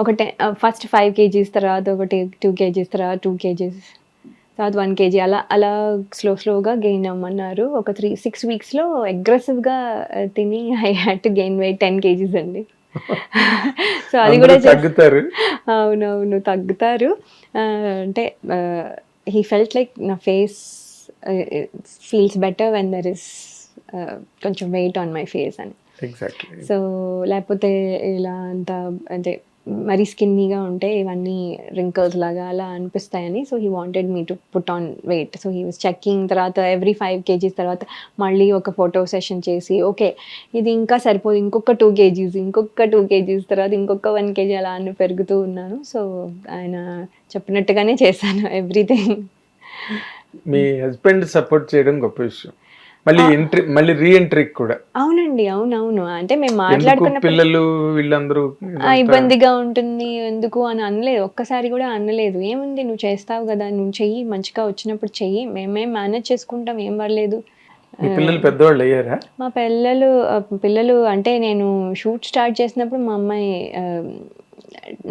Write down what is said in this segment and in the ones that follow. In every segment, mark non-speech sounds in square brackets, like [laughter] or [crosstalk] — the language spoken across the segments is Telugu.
ఒక టె ఫస్ట్ ఫైవ్ కేజీస్ తర్వాత ఒకటి టూ కేజీస్ తర్వాత టూ కేజీస్ తర్వాత వన్ కేజీ అలా అలా స్లో స్లోగా గెయిన్ అవ్వమన్నారు. ఒక త్రీ సిక్స్ వీక్స్లో అగ్రెసివ్గా తిని I had to gain weight ten kgs అండి. [laughs] సో అది కూడా తగ్గుతారు. అవునవును తగ్గుతారు. అంటే హీ ఫెల్ట్ లైక్ నా face feels better when there is కొంచెం వెయిట్ ఆన్ మై ఫేస్ అని. సో లేకపోతే ఇలా అంత అంటే మరీ స్కిన్నీగా ఉంటే ఇవన్నీ రింకల్స్ లాగా అలా అనిపిస్తాయని so he wanted me to put on weight so he was checking తర్వాత ఎవ్రీ ఫైవ్ కేజీస్ తర్వాత మళ్ళీ ఒక ఫోటో సెషన్ చేసి ఓకే ఇది ఇంకా సరిపోదు ఇంకొక టూ కేజీస్ ఇంకొక టూ కేజీస్ తర్వాత ఇంకొక వన్ కేజీ అలా అని పెరుగుతూ ఉన్నాను. సో ఆయన చెప్పినట్టుగానే చేశాను [laughs] ఎవ్రీథింగ్ మీ హస్బెండ్ సపోర్ట్ చేయడం గొప్ప విషయం. మళ్ళీ ఎంట్రీ మళ్ళీ రీ ఎంట్రీకి కూడా. అవునండి అవునవును. అంటే మేము ఎందుకు మాట్లాడుకున్నప్పుడు పిల్లలు వీళ్ళందరూ ఇబ్బందిగా ఉంటుంది ఎందుకు అని అనలేదు. ఒక్కసారి కూడా అనలేదు. ఏముంది నువ్వు చేస్తావు కదా నువ్వు చెయ్యి మంచిగా వచ్చినప్పుడు చెయ్యి. మేమేం మేనేజ్ చేసుకుంటాం ఏం పర్లేదు. మీ పిల్లలు పెద్దవాళ్ళు అయ్యారా? మా పిల్లలు పిల్లలు అంటే నేను షూట్ స్టార్ట్ చేసినప్పుడు మా అమ్మాయి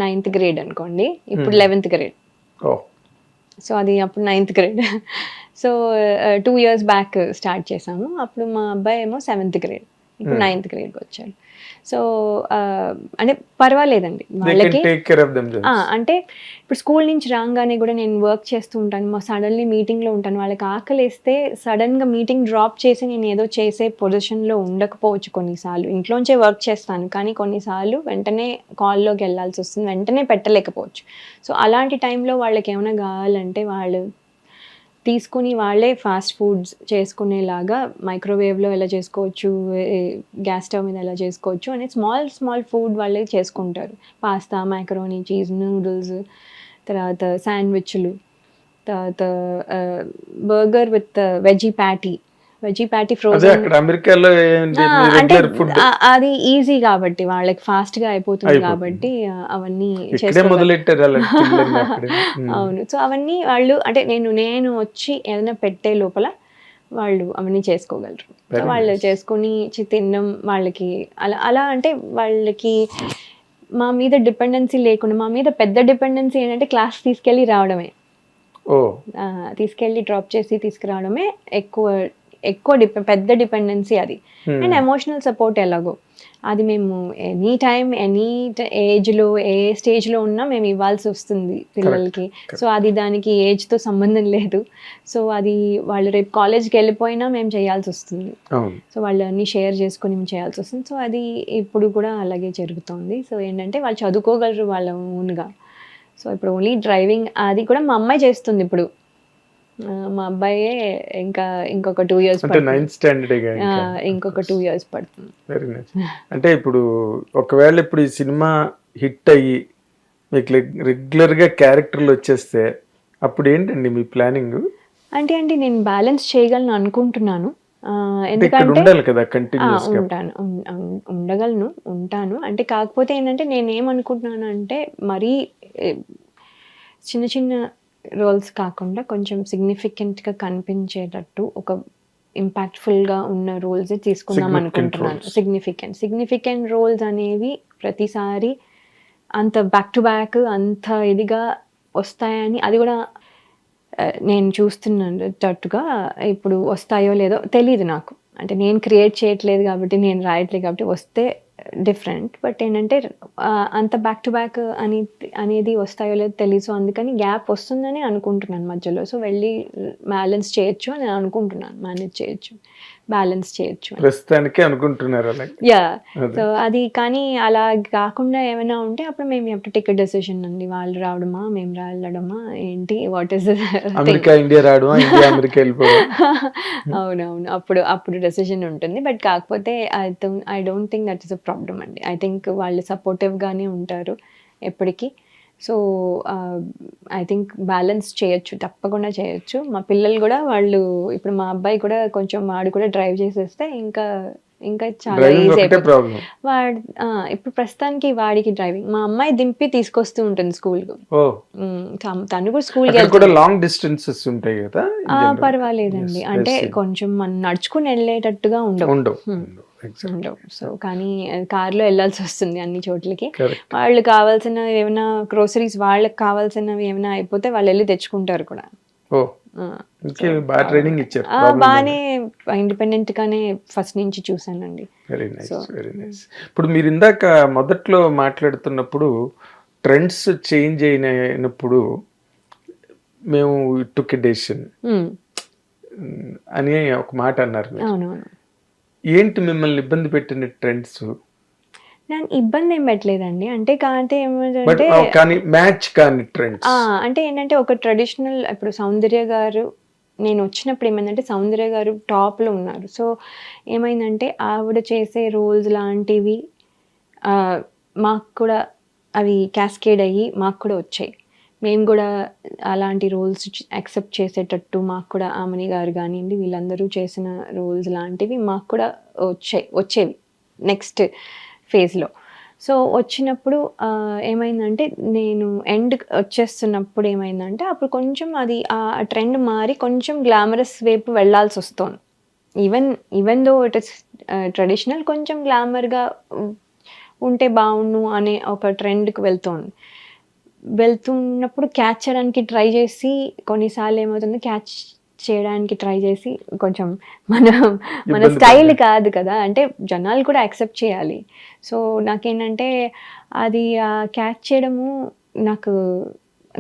నైన్త్ గ్రేడ్ అనుకోండి. ఇప్పుడు లెవెన్త్ గ్రేడ్ ఓ సో అది అప్పుడు ninth grade. So two years back start చేసాము అప్పుడు మా అబ్బాయి ఏమో సెవెంత్ గ్రేడ్ ఇప్పుడు నైన్త్ గ్రేడ్కి వచ్చాడు. సో అంటే పర్వాలేదండి. వాళ్ళకి అంటే ఇప్పుడు స్కూల్ నుంచి రాగానే కూడా నేను వర్క్ చేస్తూ ఉంటాను. మా సడన్లీ మీటింగ్లో ఉంటాను. వాళ్ళకి ఆకలి వేస్తే సడన్గా మీటింగ్ డ్రాప్ చేసి నేను ఏదో చేసే పొజిషన్లో ఉండకపోవచ్చు కొన్నిసార్లు. ఇంట్లోంచే వర్క్ చేస్తాను. కానీ కొన్నిసార్లు వెంటనే కాల్లోకి వెళ్ళాల్సి వస్తుంది. వెంటనే పెట్టలేకపోవచ్చు. సో అలాంటి టైంలో వాళ్ళకి ఏమైనా కావాలంటే వాళ్ళు తీసుకుని వాళ్ళే ఫాస్ట్ ఫుడ్స్ చేసుకునేలాగా మైక్రోవేవ్లో ఎలా చేసుకోవచ్చు గ్యాస్ స్టవ్ మీద ఎలా చేసుకోవచ్చు అనే స్మాల్ స్మాల్ ఫుడ్ వాళ్ళే చేసుకుంటారు. పాస్తా మైక్రోనీ చీజ్ నూడిల్స్ తర్వాత శాండ్విచ్లు తర్వాత burger with veggie patty veggie patty frozen అమెరికాలో అంటే అది ఈజీ కాబట్టి వాళ్ళకి ఫాస్ట్గా అయిపోతుంది. కాబట్టి అవన్నీ. [laughs] అవును. సో అవన్నీ వాళ్ళు అంటే నేను నేను వచ్చి ఏదైనా పెట్టే లోపల వాళ్ళు అవన్నీ చేసుకోగలరు. వాళ్ళు చేసుకొని తినడం వాళ్ళకి అలా అలా అంటే వాళ్ళకి మా మీద డిపెండెన్సీ లేకుండా మా మీద పెద్ద డిపెండెన్సీ ఏంటంటే క్లాస్ తీసుకెళ్ళి రావడమే. తీసుకెళ్ళి డ్రాప్ చేసి తీసుకురావడమే ఎక్కువ ఎక్కువ డిపె పెద్ద డిపెండెన్సీ అది. Hmm. అండ్ ఎమోషనల్ సపోర్ట్ ఎలాగో. అది మేము ఎనీ టైం ఎనీ ఏజ్లో ఏ స్టేజ్లో ఉన్నా మేము ఇవ్వాల్సి వస్తుంది పిల్లలకి. సో అది దానికి ఏజ్తో సంబంధం లేదు. సో అది వాళ్ళు రేపు కాలేజ్కి వెళ్ళిపోయినా మేము చేయాల్సి వస్తుంది. సో వాళ్ళు అన్ని షేర్ చేసుకొని మేము చేయాల్సి వస్తుంది. సో అది ఇప్పుడు కూడా అలాగే జరుగుతుంది. సో ఏంటంటే వాళ్ళు చదువుకోగలరు వాళ్ళ ఓన్గా. సో ఇప్పుడు ఓన్లీ డ్రైవింగ్ అది కూడా మా అమ్మాయి చేస్తుంది ఇప్పుడు. మా అబ్బాయే ఇంకా ఇంకొక టూ ఇయర్స్ అంటే నైన్త్ స్టాండర్డ్ ఇంకొక టూ ఇయర్స్ పడుతుంది. వెరీ నైస్ అంటే ఇప్పుడు ఒకవేళ ఇప్పుడు ఈ సినిమా హిట్ అయ్యి మీకు రెగ్యులర్గా క్యారెక్టర్లు వచ్చేస్తే అప్పుడు ఏంటండి మీ ప్లానింగ్ అంటే అంటే నేను బ్యాలెన్స్ చేయగలను అనుకుంటున్నాను. ఎందుకంటే ఉండాలి కదా కంటిన్యూస్ ఉంటాను. ఉండగలను ఉంటాను. అంటే కాకపోతే ఏంటంటే నేను ఏమనుకుంటున్నాను అంటే మరీ చిన్న చిన్న రోల్స్ కాకుండా కొంచెం సిగ్నిఫికెంట్గా కనిపించేటట్టు ఒక ఇంపాక్ట్ఫుల్గా ఉన్న రోల్స్ తీసుకుందాం అనుకుంటున్నాను. సిగ్నిఫికెంట్ సిగ్నిఫికెంట్ రోల్స్ అనేవి ప్రతిసారి అంత బ్యాక్ టు బ్యాక్ అంత ఇదిగా వస్తాయని అది కూడా నేను చూస్తున్నట్టుగా ఇప్పుడు వస్తాయో లేదో తెలియదు నాకు. అంటే నేను క్రియేట్ చేయట్లేదు కాబట్టి నేను రాయట్లేదు కాబట్టి వస్తే డిఫరెంట్ బట్ ఏంటంటే అంత బ్యాక్ టు బ్యాక్ అని అనేది వస్తాయో లేదో తెలియదు సో అందుకని గ్యాప్ వస్తుందని అనుకుంటున్నాను మధ్యలో. సో వెళ్ళి బ్యాలెన్స్ చేయొచ్చు అని నేను అనుకుంటున్నాను మేనేజ్ చేయొచ్చు బ్యాలెన్స్ చేయొచ్చు ప్రస్తుతానికి అనుకుంటున్నారు యా. సో అది కానీ అలా కాకుండా ఏమైనా ఉంటే అప్పుడు మేము ఎప్పుడు టికెట్ డెసిషన్ అండి. వాళ్ళు రావడమా మేము వెళ్ళడమా ఏంటి వాట్ ఈస్ అమెరికా ఇండియా రావడం ఇండియా అమెరికా వెళ్ళిపోవడం [laughs] అవునవును. అప్పుడు అప్పుడు డెసిషన్ ఉంటుంది. బట్ కాకపోతే I I don't think that is a problem అండి. ఐ థింక్ వాళ్ళు సపోర్టివ్గానే ఉంటారు ఎప్పటికీ. సో ఐ థింక్ బ్యాలెన్స్ చేయొచ్చు తప్పకుండా చేయొచ్చు. మా పిల్లలు కూడా వాళ్ళు ఇప్పుడు మా అబ్బాయి కూడా కొంచెం వాడు కూడా డ్రైవ్ చేసేస్తే ఇంకా ఇంకా చాలా ఈజీ వాడు ఇప్పుడు ప్రస్తుతానికి వాడికి డ్రైవింగ్ మా అమ్మాయి దింపి తీసుకొస్తూ ఉంటుంది స్కూల్కి ఓ. తను కూడా కూడా లాంగ్ డిస్టెన్సెస్ ఉంటాయి కదా. పర్వాలేదండి. అంటే. కొంచెం మనం నడుచుకుని వెళ్ళేటట్టుగా ఉండవు. ఉండవు Hmm. సో కానీ కార్లో వెళ్ళాల్సి వస్తుంది అన్ని చోట్లకి. వాళ్ళు కావాల్సిన ఏమైనా గ్రోసరీస్ వాళ్ళకి కావాల్సినవి ఏమైనా అయిపోతే వాళ్ళు వెళ్ళి తెచ్చుకుంటారు కూడా. బాగా ట్రైనింగ్ ఇచ్చారు. బాగానే ఇండిపెండెంట్ గానే ఫస్ట్ నుంచి చూసానండి వెరీ నైస్ వెరీ నైస్ ఇప్పుడు మీరు ఇందాక మొదట్లో మాట్లాడుతున్నప్పుడు ట్రెండ్స్ చేంజ్ అయినప్పుడు మేము టుక్ డెసిషన్ అని ఒక మాట అన్నారు ఏంటి మిమ్మల్ని ఇబ్బంది పెట్టిన ట్రెండ్స్ నాకు ఇబ్బంది ఏం పెట్టలేదండి. అంటే కాంటే ఏమంటే కానీ మ్యాచ్ కాని ట్రెండ్స్. అంటే ఏంటంటే ఒక ట్రెడిషనల్ ఇప్పుడు సౌందర్య గారు నేను వచ్చినప్పుడు ఏమైందంటే సౌందర్య గారు టాప్లో ఉన్నారు. సో ఏమైందంటే ఆవిడ చేసే రోల్స్ లాంటివి మాకు కూడా అవి క్యాస్కేడ్ అయ్యి మాకు కూడా వచ్చాయి. మేము కూడా అలాంటి రోల్స్ యాక్సెప్ట్ చేసేటట్టు మాకు కూడా ఆమని గారు కానివ్వండి వీళ్ళందరూ చేసిన రోల్స్ లాంటివి మాకు కూడా వచ్చాయి వచ్చేవి. నెక్స్ట్ ఫేజ్లో. సో వచ్చినప్పుడు ఏమైందంటే నేను ఎండ్ వచ్చేస్తున్నప్పుడు ఏమైందంటే అప్పుడు కొంచెం అది ఆ ట్రెండ్ మారి కొంచెం గ్లామరస్ వైపు వెళ్ళాల్సి వస్తుంది. Even even though it is traditional కొంచెం గ్లామర్గా ఉంటే బాగుండు అనే ఒక ట్రెండ్కి వెళ్తుంది. వెళ్తున్నప్పుడు క్యాచ్ చేయడానికి ట్రై చేసి కొన్నిసార్లు ఏమవుతుంది క్యాచ్ చేయడానికి ట్రై చేసి కొంచెం మన మన స్టైల్. కాదు కదా. అంటే జనాలు కూడా యాక్సెప్ట్ చేయాలి. సో నాకేంటంటే అది క్యాచ్ చేయడము నాకు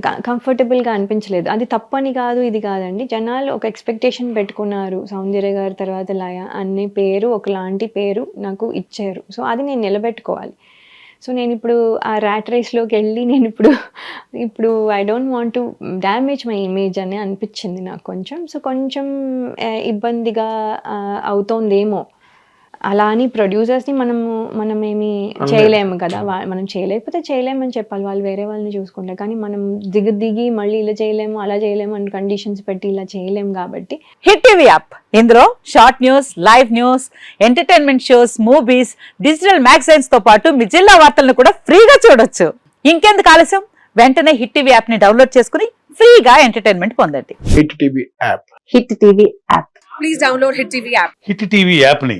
కంఫర్టబుల్గా అనిపించలేదు. అది తప్పని కాదు ఇది కాదండి. జనాలు ఒక ఎక్స్పెక్టేషన్ పెట్టుకున్నారు. సౌందర్య గారి తర్వాత లయ అనే పేరు ఒకలాంటి పేరు నాకు ఇచ్చారు. సో అది నేను నిలబెట్టుకోవాలి. సో నేను ఇప్పుడు ఆ ర్యాట్ రేస్లోకి వెళ్ళి నేను ఇప్పుడు ఇప్పుడు I don't want to damage my image అని అనిపించింది నాకు కొంచెం. సో కొంచెం ఇబ్బందిగా అవుతోందేమో. అలా అని ప్రొడ్యూసర్స్ని మనము మనం ఏమి చేయలేము కదా. మనం చేయలేకపోతే చేయలేమని చెప్పాలి. వాళ్ళు వేరే వాళ్ళని చూసుకుంటారు కానీ మనం దిగి దిగి మళ్ళీ ఇలా చేయలేము అలా చేయలేము అని కండిషన్స్ పెట్టి ఇలా చేయలేము కాబట్టి. Hit TV app. ఇందులో short news live news entertainment shows movies digital మ్యాగజైన్స్తో పాటు మీ జిల్లా వార్తలను కూడా ఫ్రీగా చూడొచ్చు. ఇంకెందుకు ఆలస్యం? వెంటనే హిట్ టీవీ యాప్ని డౌన్లోడ్ చేసుకుని ఫ్రీగా ఎంటర్టైన్మెంట్ పొందండి. Hit TV app. Hit TV app hit TV యాప్ని